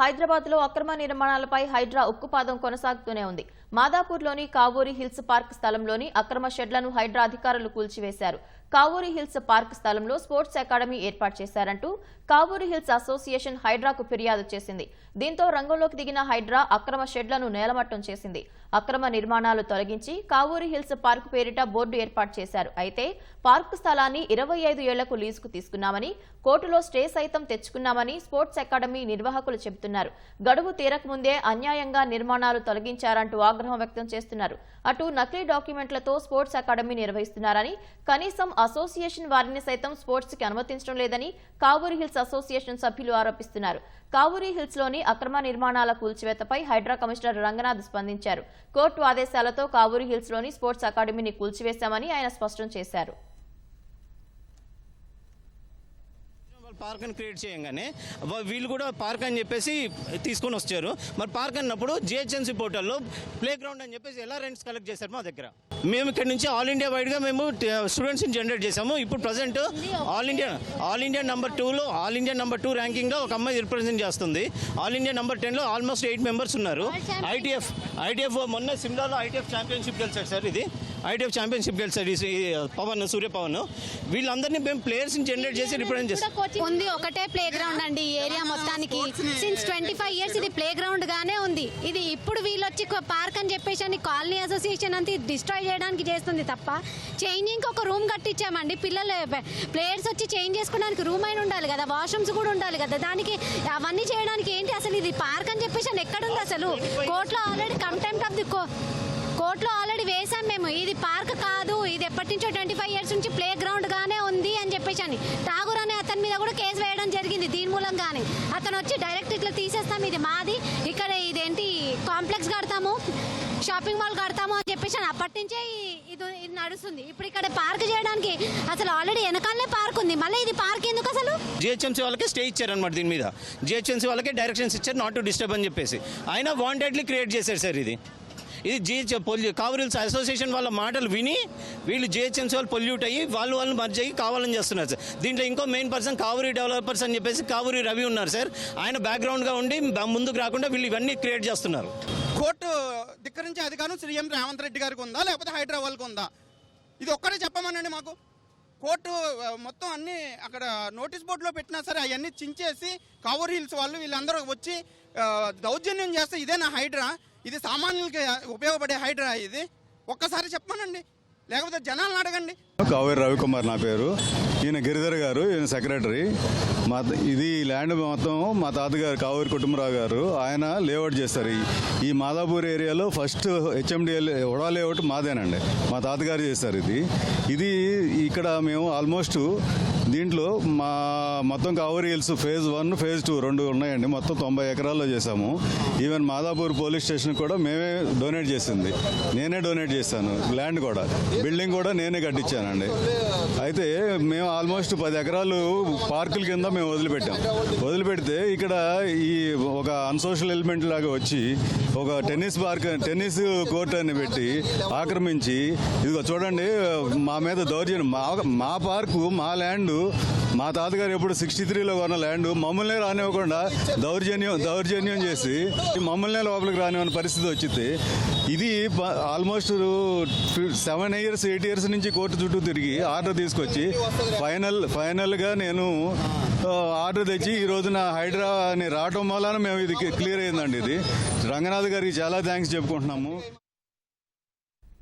హైదరాబాద్లో అక్రమ నిర్మాణాలపై హైడ్రా ఉక్కుపాదం కొనసాగుతూనే ఉంది. మాదాపూర్లోని కావూరి హిల్స్ పార్క్ స్థలంలోని అక్రమ షెడ్లను హైడ్రా అధికారులు కూల్చివేశారు. కావూరి హిల్స్ పార్క్ స్థలంలో స్పోర్ట్స్ అకాడమీ ఏర్పాటు చేశారంటూ కావూరి హిల్స్ అసోసియేషన్ హైడ్రాకు ఫిర్యాదు చేసింది. దీంతో రంగంలోకి దిగిన హైడ్రా అక్రమ షెడ్లను నేలమట్టం చేసింది. అక్రమ నిర్మాణాలు తొలగించి కావూరి హిల్స్ పార్క్ పేరిట బోర్డు ఏర్పాటు చేశారు. అయితే పార్కు స్థలాన్ని ఇరవై ఐదు ఏళ్ళకు లీజుకు తీసుకున్నామని కోర్టులో స్టే సైతం తెచ్చుకున్నామని స్పోర్ట్స్ అకాడమీ నిర్వాహకులు చెబుతున్నారు. గడువు తీరకముందే అన్యాయంగా నిర్మాణాలు తొలగించారంటూ ఆగ్రహం వ్యక్తం చేస్తున్నారు. అటు నకిలీ డాక్యుమెంట్లతో స్పోర్ట్స్ అకాడమీ నిర్వహిస్తున్నారని కనీసం అసోసియేషన్ వారిని సైతం స్పోర్ట్స్కి అనుమతించడం లేదని కావూరి హిల్స్ అసోసియేషన్ సభ్యులు ఆరోపిస్తున్నారు. కావూరి హిల్స్లోని అక్రమ నిర్మాణాల కూల్చివేతపై హైడ్రా కమిషనర్ రంగనాథ్ స్పందించారు. కోర్టు ఆదేశాలతో కావూరి హిల్స్లోని స్పోర్ట్స్ అకాడమీని కూల్చివేశామని ఆయన స్పష్టం చేశారు. పార్క్ అని క్రియేట్ చేయగానే వీళ్ళు కూడా పార్క్ అని చెప్పేసి తీసుకొని వచ్చారు. మరి పార్క్ అన్నప్పుడు జిహెచ్ఎంసీ పోర్టల్లో ప్లే గ్రౌండ్ అని చెప్పేసి ఎలా రెంట్స్ కలెక్ట్ చేశారు మా దగ్గర? మేము ఇక్కడ నుంచి ఆల్ ఇండియా వైడ్గా మేము స్టూడెంట్స్ని జనరేట్ చేసాము ఇప్పుడు present all India all India number టూలో ఆల్ ఇండియా నెంబర్ టూ ర్యాంకింగ్లో ఒక అమ్మాయి రిప్రజెంట్ చేస్తుంది. ఆల్ ఇండియా నెంబర్ టెన్లో ఆల్మోస్ట్ ఎయిట్ మెంబర్స్ ఉన్నారు. ఐటీఎఫ్ ఐటీఎఫ్ మొన్న సిమ్లాలో ఐటీఎఫ్ ఛాంపియన్షిప్ గెలిచారు సార్ ఇది. ఐటీఎఫ్ ఛాంపియన్షిప్ గెలిచారు పవన్ సూర్య పవన్. వీళ్ళందరినీ మేము ప్లేయర్స్ని జనరేట్ చేసి రిప్రజెంట్ చేస్తాం. ఉంది ఒకటే ప్లే గ్రౌండ్ అండి ఈ ఏరియా మొత్తానికి. సిన్స్ ట్వంటీ ఫైవ్ ఇయర్స్ ఇది ప్లే గ్రౌండ్ గానే ఉంది. ఇది ఇప్పుడు వీళ్ళు వచ్చి పార్క్ అని చెప్పేసి అని కాలనీ అసోసియేషన్ అంతా డిస్ట్రాయ్ చేయడానికి చేస్తుంది తప్ప చేంజింగ్ ఒక రూమ్ కట్టించామండి. పిల్లలు ప్లేయర్స్ వచ్చి చేంజ్ చేసుకోవడానికి రూమ్ అయిన ఉండాలి కదా వాష్రూమ్స్ కూడా ఉండాలి కదా. దానికి అవన్నీ చేయడానికి ఏంటి అసలు ఇది పార్క్ అని చెప్పేసి అని ఎక్కడుంది అసలు? కోర్టులో ఆల్రెడీ కంటెంప్ట్ ఆఫ్ ది కోర్టులో ఆల్రెడీ వేసాం మేము. ఇది పార్క్ కాదు ఇది ఎప్పటి నుంచో ట్వంటీ ఫైవ్ ఇయర్స్ నుంచి ప్లే గ్రౌండ్ గానే ఉంది అని చెప్పేసి అని ఠాగూర్ అనే అతని మీద కూడా కేసు వేయడం జరిగింది దీని మూలంగానే. అతను వచ్చి డైరెక్ట్ ఇట్లా తీసేస్తాం ఇది మాది. ఇక్కడ ఇదేంటి కాంప్లెక్స్ కడతాము షాపింగ్ మాల్ కడతాము అని చెప్పేసి అప్పటి నుంచే ఇది ఇది నడుస్తుంది. ఇప్పుడు ఇక్కడ పార్క్ చేయడానికి అసలు ఆల్రెడీ వెనకాలనే పార్క్ ఉంది. మళ్ళీ ఇది పార్క్ ఎందుకు అసలు? జిహెచ్ఎంసీ వాళ్ళకి స్టే ఇచ్చారనమాట దీని మీద. జిహెచ్ఎంసీ వాళ్ళకి డైరెక్షన్స్ ఇచ్చారు నాట్ టు డిస్టర్బ్ అని చెప్పేసి. ఆయన వాంటెడ్లీ క్రియేట్ చేశారు సార్ ఇది. ఇది జిహెచ్ పొల్యూ కావూరిల్స్ అసోసియేషన్ వాళ్ళ మాటలు విని వీళ్ళు జిహెచ్ఎంసీ వాళ్ళు పొల్యూట్ అయ్యి వాళ్ళు వాళ్ళు మర్జ్ అయ్యి కావాలని చేస్తున్నారు సార్. దీంట్లో ఇంకో మెయిన్ పర్సన్ కావూరి డెవలపర్స్ అని చెప్పేసి కావూరి రవి ఉన్నారు సార్. ఆయన బ్యాక్గ్రౌండ్గా ఉండి ముందుకు రాకుండా వీళ్ళు ఇవన్నీ క్రియేట్ చేస్తున్నారు. కోర్టు ధిక్కరించే అధికారం సీఎం రేవంత్ రెడ్డి గారికి ఉందా? లేకపోతే హైదరాబాద్కి ఉందా? ఇది ఒక్కటే చెప్పమనండి మాకు. కోర్టు మొత్తం అన్ని అక్కడ నోటీస్ బోర్డులో పెట్టినా సరే అవన్నీ చించేసి కావూర్ హిల్స్ వాళ్ళు వీళ్ళందరూ వచ్చి దౌర్జన్యం చేస్తే ఇదే నా హైడ్రా. ఇది సామాన్యులకి ఉపయోగపడే హైడ్రా ఇది. ఒక్కసారి చెప్పమనండి. లేకపోతే జనాలను అడగండి. కావేరి రవికుమార్ నా పేరు. ఈయన గిరిధర్ గారు ఈయన సెక్రటరీ. మా ఇది ల్యాండ్ మొత్తం మా తాతగారు కావేరి కుటుంబరావు గారు ఆయన లేఅవుట్ చేస్తారు. ఈ- మాదాపూర్ ఏరియాలో ఫస్ట్ హెచ్ఎండిఎల్ ఉడా లేఅవుట్ మాదేనండి. మా తాతగారు చేస్తారు ఇది. ఇది ఇక్కడ మేము ఆల్మోస్ట్ దీంట్లో మా మొత్తం Kaveri hills phase one phase two రెండు ఉన్నాయండి. మొత్తం తొంభై ఎకరాల్లో చేశాము. ఈవెన్ మాదాపూర్ పోలీస్ స్టేషన్ కూడా మేమే డొనేట్ చేసింది. నేనే డొనేట్ చేశాను ల్యాండ్ కూడా. బిల్డింగ్ కూడా నేనే కట్టించానండి. అయితే మేము ఆల్మోస్ట్ పది ఎకరాలు పార్కుల కింద మేము వదిలిపెట్టాం. వదిలిపెడితే ఇక్కడ ఈ ఒక అన్సోషల్ ఎలిమెంట్ లాగా వచ్చి ఒక టెన్నిస్ పార్క్ టెన్నిస్ కోర్ట్ అని పెట్టి ఆక్రమించి ఇదిగో చూడండి మా మీద దౌర్జన్యం. మా మా పార్కు మా ల్యాండ్ మా తాతగారు ఎప్పుడు సిక్స్టీ త్రీలో కొన్న ల్యాండ్ మమ్మల్ని రానివ్వకుండా దౌర్జన్యం దౌర్జన్యం చేసి మమ్మల్ని లోపలికి రానివ్వని పరిస్థితి వచ్చింది. ఇది almost seven years eight years నుంచి కోర్టు చుట్టూ తిరిగి ఆర్డర్ తీసుకొచ్చి ఫైనల్ ఫైనల్గా నేను ఆర్డర్ తెచ్చి ఈ రోజున హైడ్రా అని రావటం వలన మేము ఇది క్లియర్ అయిందండి ఇది. రంగనాథ్ గారికి చాలా థ్యాంక్స్ చెప్పుకుంటున్నాము.